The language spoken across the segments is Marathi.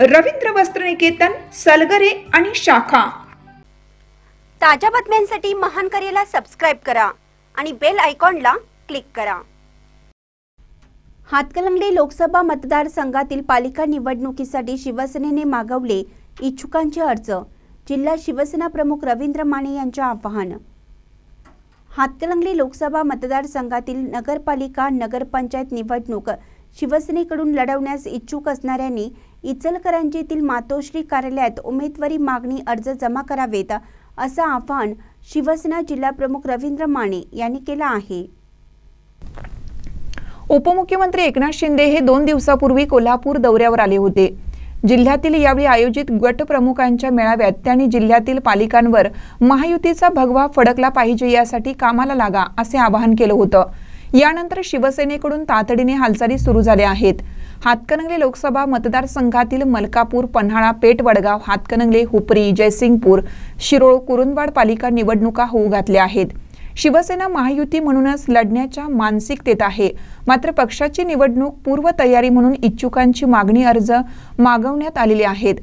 रवींद्र वस्त्रनिकेतन सलगरे आणि शाखा. ताज्या बातम्यांसाठी महान करेला सबस्क्राईब करा आणि बेल आयकॉनला क्लिक करा. हातकलंगडी लोकसभा मतदारसंघातील पालिका निवडणुकीसाठी शिवसेनेने मागवले इच्छुकांचे अर्ज. जिल्हा शिवसेना प्रमुख रवींद्र माने यांचे आवाहन. हातकलंगडी लोकसभा मतदारसंघातील नगरपालिका नगरपंचायत निवडणूक शिवसेनेकडून लढवण्यास इच्छुक असणाऱ्यांनी इचलकरंजीतील मातोश्री कार्यालयात उमेदवारी मागणी अर्ज जमा करावेत असं आवाहन शिवसेना जिल्हाप्रमुख रवींद्र माने यांनी केलं आहे. उपमुख्यमंत्री एकनाथ शिंदे हे दोन दिवसापूर्वी कोल्हापूर दौऱ्यावर आले होते. जिल्ह्यातील यावेळी आयोजित गटप्रमुखांच्या मेळाव्यात त्यांनी जिल्ह्यातील पालिकांवर महायुतीचा भगवा फडकला पाहिजे यासाठी कामाला लागा असे आवाहन केलं होतं. यानंतर शिवसेनेकडून तातडीने हालचाली सुरू झाल्या आहेत. हातकणंगले लोकसभा मतदारसंघातील मलकापूर पन्हाळा पेठ वडगाव हातकणंगले हुपरी जयसिंगपूर शिरोळ कुरुंदवाड पालिका निवडणुका होऊ घातल्या आहेत. शिवसेना महायुती म्हणूनच लढण्याच्या मानसिकतेत आहे. मात्र पक्षाची निवडणूक पूर्वतयारी म्हणून इच्छुकांची मागणी अर्ज मागवण्यात आलेले आहेत.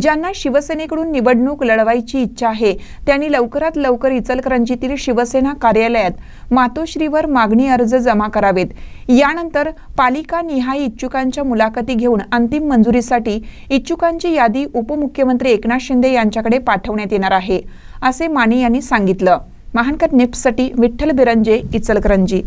ज्यांना शिवसेनेकडून निवडणूक लढवायची इच्छा आहे त्यांनी लवकरात लवकर इचलकरंजीतील शिवसेना कार्यालयात मातोश्रीवर मागणी अर्ज जमा करावेत. यानंतर पालिका निहाय इच्छुकांच्या मुलाखती घेऊन अंतिम मंजुरीसाठी इच्छुकांची यादी उपमुख्यमंत्री एकनाथ शिंदे यांच्याकडे पाठवण्यात येणार आहे असे माने यांनी सांगितलं. महानकर निप्ससाठी विठ्ठल बिरंजे इचलकरंजी